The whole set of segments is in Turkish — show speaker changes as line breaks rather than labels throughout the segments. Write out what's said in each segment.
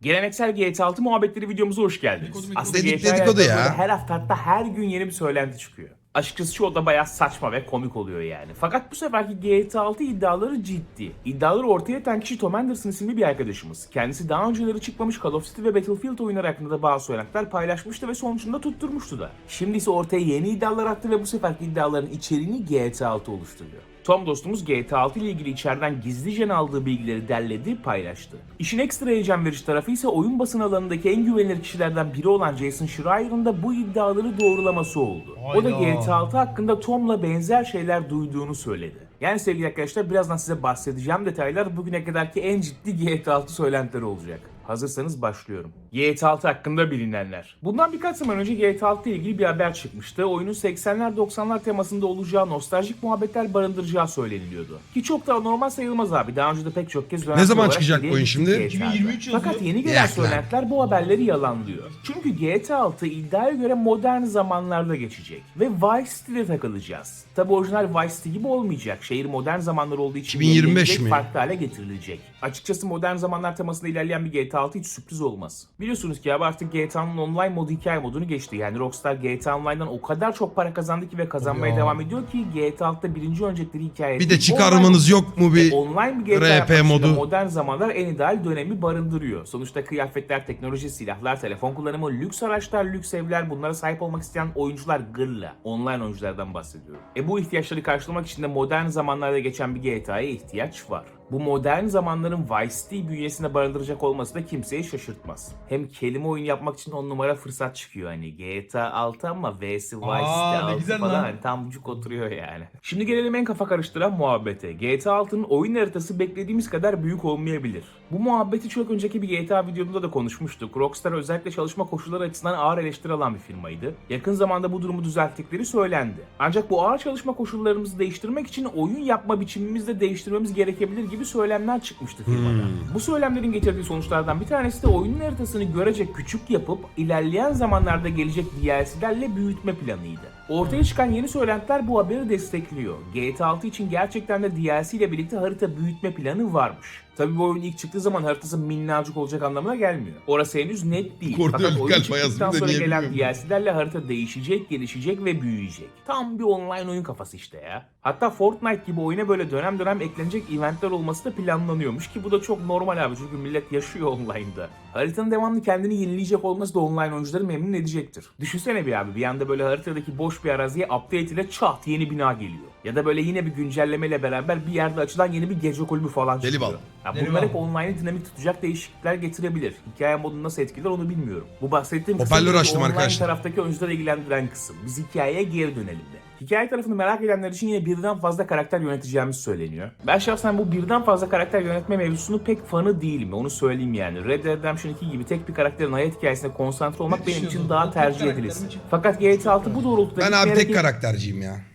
Geleneksel GTA 6 muhabbetleri videomuza hoş geldiniz.
Dedikodu, dedikodu.
Aslında
Dedik,
GTA
dedikodu ya.
her hafta hatta her gün yeni bir söylenti çıkıyor. Açıkçası çoğu da bayağı saçma ve komik oluyor yani. Fakat bu seferki GTA 6 iddiaları ciddi. İddiaları ortaya atan kişi Tom Anderson isimli bir arkadaşımız. Kendisi daha önceleri çıkmamış Call of Duty ve Battlefield oyunları hakkında da bazı söylentiler paylaşmıştı ve sonucunda tutturmuştu da. Şimdi ise ortaya yeni iddialar attı ve bu seferki iddiaların içeriğini GTA 6 oluşturuyor. Tom dostumuz GTA 6 ile ilgili içeriden gizlice aldığı bilgileri derledi, paylaştı. İşin ekstra heyecan verici tarafı ise oyun basın alanındaki en güvenilir kişilerden biri olan Jason Schreier'ın da bu iddiaları doğrulaması oldu. O da. GTA 6 hakkında Tom'la benzer şeyler duyduğunu söyledi. Yani sevgili arkadaşlar birazdan size bahsedeceğim detaylar bugüne kadarki en ciddi GTA 6 söylentileri olacak. Hazırsanız başlıyorum. GTA 6 hakkında bilinenler. Bundan birkaç zaman önce GTA 6 ile ilgili bir haber çıkmıştı. Oyunun 80'ler 90'lar temasında olacağı nostaljik muhabbetler barındıracağı söyleniliyordu. Ki çok da normal sayılmaz abi. Daha önce de pek çok kez
Ne zaman çıkacak oyun şimdi?
GTA'da.
2023 yazıyor.
Fakat yeni gelen
Yak lan.
söylentiler bu haberleri yalanlıyor. Çünkü GTA 6 iddiaya göre modern zamanlarda geçecek. Ve Vice City'de takılacağız. Tabi orijinal Vice City gibi olmayacak. Şehir modern zamanlar olduğu için
2025
yenilenecek,
mi?
farklı hale getirilecek. Açıkçası modern zamanlar temasında ilerleyen bir GTA 6 hiç sürpriz olmaz. Biliyorsunuz ki abi artık GTA'nın online modu hikaye modunu geçti. Yani Rockstar GTA Online'dan o kadar çok para kazandı ki ve kazanmaya
ya.
devam ediyor ki GTA 6'da birinci öncelikleri hikaye.
Bir de çıkarmanız yok mu bir
E, online bir GTA
RP modu?
modern zamanlar en ideal dönemi barındırıyor. Sonuçta kıyafetler, teknoloji, silahlar, telefon kullanımı, lüks araçlar, lüks evler bunlara sahip olmak isteyen oyuncular gırla. Online oyunculardan bahsediyorum. E bu ihtiyaçları karşılamak için de modern zamanlarda geçen bir GTA'ya ihtiyaç var. Bu modern zamanların Vice City bünyesinde barındıracak olması da kimseyi şaşırtmaz. Hem kelime oyun yapmak için on numara fırsat çıkıyor hani GTA 6 ama V'si Vice
Aa,
City
ne
6
güzel
falan
lan.
hani tam bucuk oturuyor yani. Şimdi gelelim en kafa karıştıran muhabbete. GTA 6'nın oyun haritası beklediğimiz kadar büyük olmayabilir. Bu muhabbeti çok önceki bir GTA videomda da konuşmuştuk. Rockstar özellikle çalışma koşulları açısından ağır eleştiri alan bir firmaydı. Yakın zamanda bu durumu düzelttikleri söylendi. Ancak bu ağır çalışma koşullarımızı değiştirmek için oyun yapma biçimimizi de değiştirmemiz gerekebilir gibi söylemler çıkmıştı firmadan. Bu söylemlerin getirdiği sonuçlardan bir tanesi de oyunun haritasını görecek küçük yapıp ilerleyen zamanlarda gelecek DLC'lerle büyütme planıydı. Ortaya çıkan yeni söylentiler bu haberi destekliyor. GTA 6 için gerçekten de DLC ile birlikte harita büyütme planı varmış. Tabi bu oyun ilk çıktığı zaman haritası minnacık olacak anlamına gelmiyor. Orası henüz net değil.
Kordi
Fakat oyun çıktıktan sonra gelen. DLC'lerle harita değişecek, gelişecek ve büyüyecek. Tam bir online oyun kafası işte ya. Hatta Fortnite gibi oyuna böyle dönem dönem eklenecek eventler olması da planlanıyormuş ki bu da çok normal abi çünkü millet yaşıyor online'da. Haritanın devamlı kendini yenileyecek olması da online oyuncuları memnun edecektir. Düşünsene bir abi bir anda böyle haritadaki boş bir araziye update ile çat yeni bina geliyor. Ya da böyle yine bir güncellemeyle beraber bir yerde açılan yeni bir gece kulübü falan
Deli
çıkıyor.
bal.
Ya
Deli
bunlar
bal.
hep online'ı dinamik tutacak değişiklikler getirebilir. Hikaye modunu nasıl etkiler onu bilmiyorum. Bu bahsettiğim kısım
Hoparlör açtım
online
arkadaşlar.
taraftaki oyuncuları ilgilendiren kısım. Biz hikayeye geri dönelim de. Hikaye tarafını merak edenler için yine birden fazla karakter yöneteceğimiz söyleniyor. Ben şahsen bu birden fazla karakter yönetme mevzusunu pek fanı değilim. Onu söyleyeyim yani. Red Dead Redemption 2 gibi tek bir karakterin hayat hikayesine konsantre olmak benim için daha tercih
için.
Fakat GTA 6 bu doğrultuda
Ben abi
gitmeyerek
tek karakterciyim ya.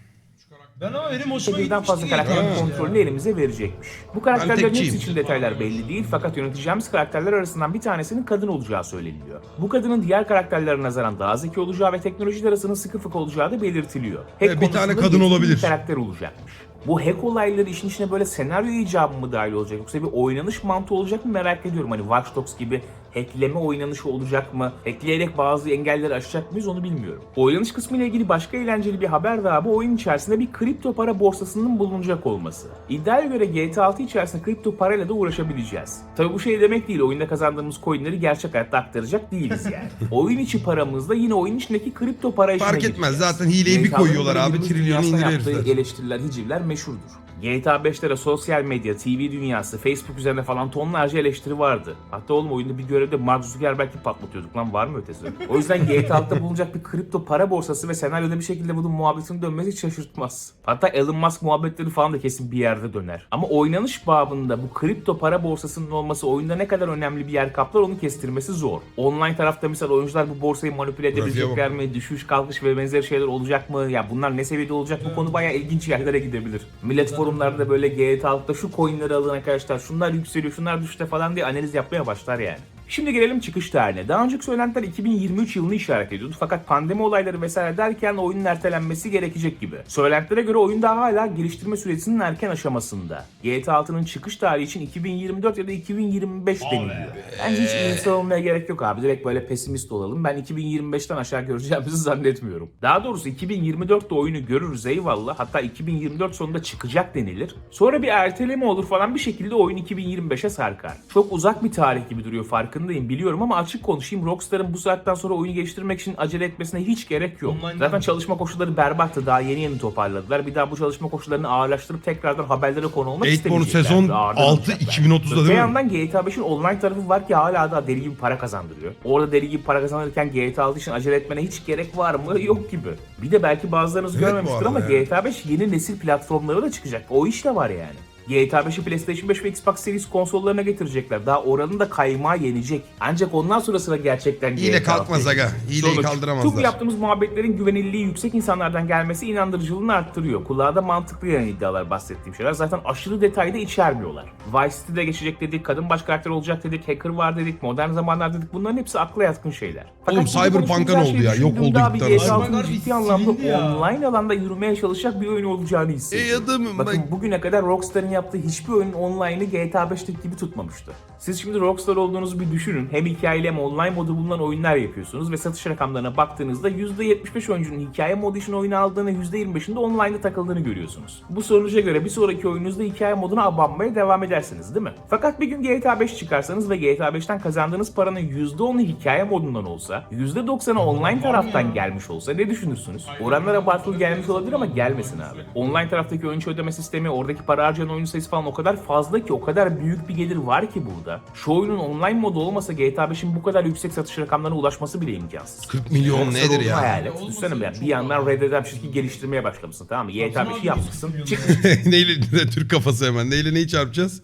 Ben ama benim hoşuma
birden
gitmişti
fazla karakterin kontrolünü elimize verecekmiş. Bu karakterlerin hepsi için detaylar belli değil fakat yöneteceğimiz karakterler arasından bir tanesinin kadın olacağı söyleniyor. Bu kadının diğer karakterlere nazaran daha zeki olacağı ve teknolojiler arasının sıkı fıkı olacağı da belirtiliyor. Hack
Evet, bir tane kadın
yetkin bir
olabilir.
karakter olacakmış. Bu hack olayları işin içine böyle senaryo icabı mı dahil olacak yoksa bir oynanış mantığı olacak mı merak ediyorum. Hani Watch Dogs gibi hackleme oynanışı olacak mı? Hackleyerek bazı engelleri aşacak mıyız onu bilmiyorum. Oynanış kısmı ile ilgili başka eğlenceli bir haber daha bu oyun içerisinde bir kripto para borsasının bulunacak olması. İddiaya göre GTA 6 içerisinde kripto parayla da uğraşabileceğiz. Tabi bu şey demek değil oyunda kazandığımız coinleri gerçek hayatta aktaracak değiliz yani. oyun içi paramızla yine oyun içindeki kripto para işine
Fark etmez.
gireceğiz.
Zaten hileyi bir koyuyorlar abi. Trilyonu indirir
yaptığı eleştiriler, hicivler meşhurdur. GTA 5'lere sosyal medya, TV dünyası, Facebook üzerine falan tonlarca eleştiri vardı. Hatta oğlum oyunda bir görevde Mark Zuckerberg'i patlatıyorduk lan var mı ötesi? O yüzden GTA 6'da bulunacak bir kripto para borsası ve senaryoda bir şekilde bunun muhabbetinin dönmesi hiç şaşırtmaz. Hatta Elon Musk muhabbetleri falan da kesin bir yerde döner. Ama oynanış babında bu kripto para borsasının olması oyunda ne kadar önemli bir yer kaplar onu kestirmesi zor. Online tarafta misal oyuncular bu borsayı manipüle edebilecekler mi? Düşüş, kalkış ve benzeri şeyler olacak mı? Ya bunlar ne seviyede olacak? Bu konu bayağı ilginç yerlere gidebilir. Millet forumlarda böyle GTA 6'da şu coinleri alın arkadaşlar. Şunlar yükseliyor, şunlar düştü falan diye analiz yapmaya başlar yani. Şimdi gelelim çıkış tarihine. Daha önceki söylentiler 2023 yılını işaret ediyordu. Fakat pandemi olayları vesaire derken oyunun ertelenmesi gerekecek gibi. Söylentilere göre oyun daha hala geliştirme süresinin erken aşamasında. GTA 6'nın çıkış tarihi için 2024 ya da 2025 deniliyor. Bence hiç iyimser olmaya gerek yok abi. Direkt böyle pesimist olalım. Ben 2025'ten aşağı göreceğimizi zannetmiyorum. Daha doğrusu 2024'te oyunu görürüz eyvallah. Hatta 2024 sonunda çıkacak denilir. Sonra bir erteleme olur falan bir şekilde oyun 2025'e sarkar. Çok uzak bir tarih gibi duruyor farkındayım biliyorum ama açık konuşayım Rockstar'ın bu saatten sonra oyunu geliştirmek için acele etmesine hiç gerek yok.
Online'dan
Zaten çalışma koşulları berbattı. Daha yeni yeni toparladılar. Bir daha bu çalışma koşullarını ağırlaştırıp tekrardan haberlere konu olmak istemeyecekler.
sezon
ağırdan
6
alacaklar.
2030'da
Öte
değil mi?
yandan GTA 5'in online tarafı var ki hala daha deli gibi para kazandırıyor. Orada deli gibi para kazanırken GTA 6 için acele etmene hiç gerek var mı? Yok gibi. Bir de belki bazılarınız
Evet bu
görmemiştir
arada
ama
yani.
GTA 5 yeni nesil platformlara da çıkacak. O iş de var yani. GTA 5'i PlayStation 5 ve Xbox Series konsollarına getirecekler. Daha oranın da kaymağı yenecek. Ancak ondan sonra sıra gerçekten GTA
kalkmaz
6'ya
aga. Hileyi
Sonuç,
kaldıramazlar.
Bu yaptığımız muhabbetlerin güvenilirliği yüksek insanlardan gelmesi inandırıcılığını arttırıyor. Kulağa da mantıklı yani iddialar bahsettiğim şeyler. Zaten aşırı detayda içermiyorlar. Vice City'de geçecek dedik, kadın baş karakter olacak dedik, hacker var dedik, modern zamanlar dedik. Bunların hepsi akla yatkın şeyler.
Oğlum,
burada
Cyberpunk'a ne oldu ya? Yok oldu
abi
gitti
GTA
arasında.
6'nın ciddi anlamda
ya.
online alanda yürümeye çalışacak bir oyun olacağını hissediyorum.
Ey adamım
Bakın
bak.
bugüne kadar Rockstar'ın yaptığı hiçbir oyunun online'ı GTA 5'teki gibi tutmamıştı. Siz şimdi Rockstar olduğunuzu bir düşünün. Hem hikayeli hem online modu bulunan oyunlar yapıyorsunuz ve satış rakamlarına baktığınızda %75 oyuncunun hikaye modu için oyunu aldığını %25'inde online'da takıldığını görüyorsunuz. Bu sonuca göre bir sonraki oyununuzda hikaye moduna abanmaya devam edersiniz değil mi? Fakat bir gün GTA 5 çıkarsanız ve GTA 5'ten kazandığınız paranın %10'u hikaye modundan olsa, %90'ı online taraftan gelmiş olsa ne düşünürsünüz? Oranlar abartılı gelmiş olabilir ama gelmesin abi. Online taraftaki oyuncu ödeme sistemi, oradaki para harcayan oyuncu sayısı falan o kadar fazla ki, o kadar büyük bir gelir var ki burada. Şu oyunun online modu olmasa GTA 5'in bu kadar yüksek satış rakamlarına ulaşması bile imkansız.
40 milyon
Rockstar
nedir ya?
Hayal et. Düşünsene bir,
çok
bir yandan Red Dead Redemption 2 geliştirmeye başlamışsın tamam mı? GTA 5'i yapmışsın. Çık
Neyle Türk kafası hemen. Neyle neyi çarpacağız?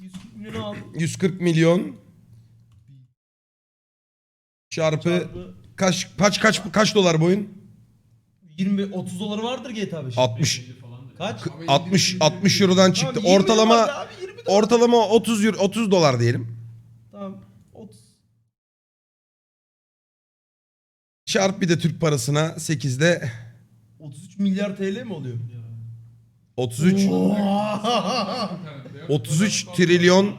140 milyon al.
140 milyon çarpı
Çarpı
kaç kaç kaç kaç dolar bu oyun?
20 30 doları vardır GTA 5.
60
Kaç?
60 60 eurodan çıktı.
Tamam, 20
Ortalama
abi, 20 dolar.
ortalama 30 euro, 30 dolar diyelim.
Tamam. 30.
Çarp bir de Türk parasına 8'de
33 milyar TL mi oluyor?
33 33 trilyon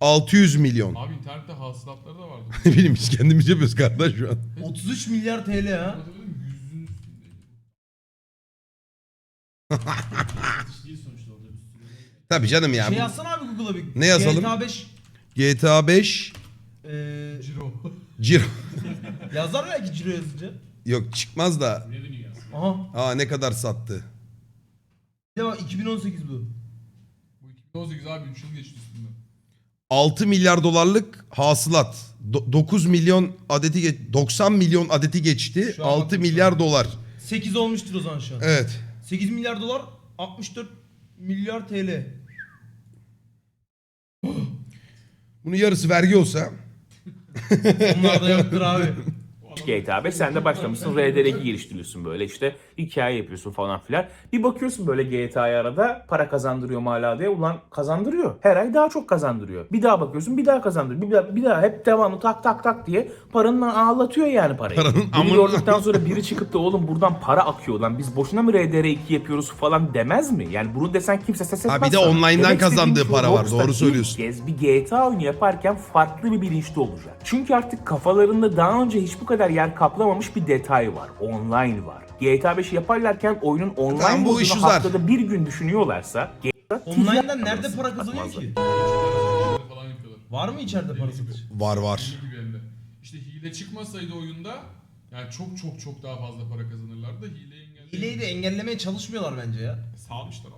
600 milyon.
Abi internette hasılatları da vardı.
ne bileyim biz kendimiz yapıyoruz kardeş şu an.
33 milyar TL ha.
Tabii canım ya.
Şey
bu-
yazsana abi Google'a bir.
Ne yazalım?
GTA 5
GTA 5
eee
Ciro.
Ciro.
yazar belki Ciro yazınca.
Yok çıkmaz da.
Aha.
Aa ne kadar sattı.
Bak 2018 bu.
Bu 2018 abi 3 yıl geçti üstünden.
6 milyar dolarlık hasılat. Do- 9 milyon adeti geç 90 milyon adeti geçti.
Şu an
6
bakın
milyar dolar.
8 olmuştur o zaman şu an.
Evet.
8 milyar dolar 64 milyar TL.
Bunun yarısı vergi olsa
Onlar da yoktur abi.
GTA 5 sen de başlamışsın RDR2 geliştiriyorsun böyle işte hikaye yapıyorsun falan filan. Bir bakıyorsun böyle GTA'ya arada para kazandırıyor mu hala diye. Ulan kazandırıyor. Her ay daha çok kazandırıyor. Bir daha bakıyorsun bir daha kazandırıyor. Bir daha, bir daha hep devamlı tak tak tak diye paranın ağlatıyor yani parayı.
Paranın
Bunu gördükten sonra biri çıkıp da oğlum buradan para akıyor lan biz boşuna mı RDR2 yapıyoruz falan demez mi? Yani bunu desen kimse ses etmez.
Ha bir de online'dan
Demek
kazandığı para var, doğru söylüyorsun.
kez bir GTA oyunu yaparken farklı bir bilinçte olacak. Çünkü artık kafalarında daha önce hiç bu kadar yer kaplamamış bir detay var. Online var. GTA 5 yaparlarken oyunun online
Tamam, bu uzar.
haftada bir gün düşünüyorlarsa GTA
Online'dan nerede para kazanıyor ki?
falan yapıyorlar.
Var mı içeride para satışı?
var var.
İşte hile çıkmasaydı oyunda yani çok çok çok daha fazla para kazanırlardı. Hileyi engelleyen...
Hileyi de engellemeye çalışmıyorlar bence ya.
Salmışlar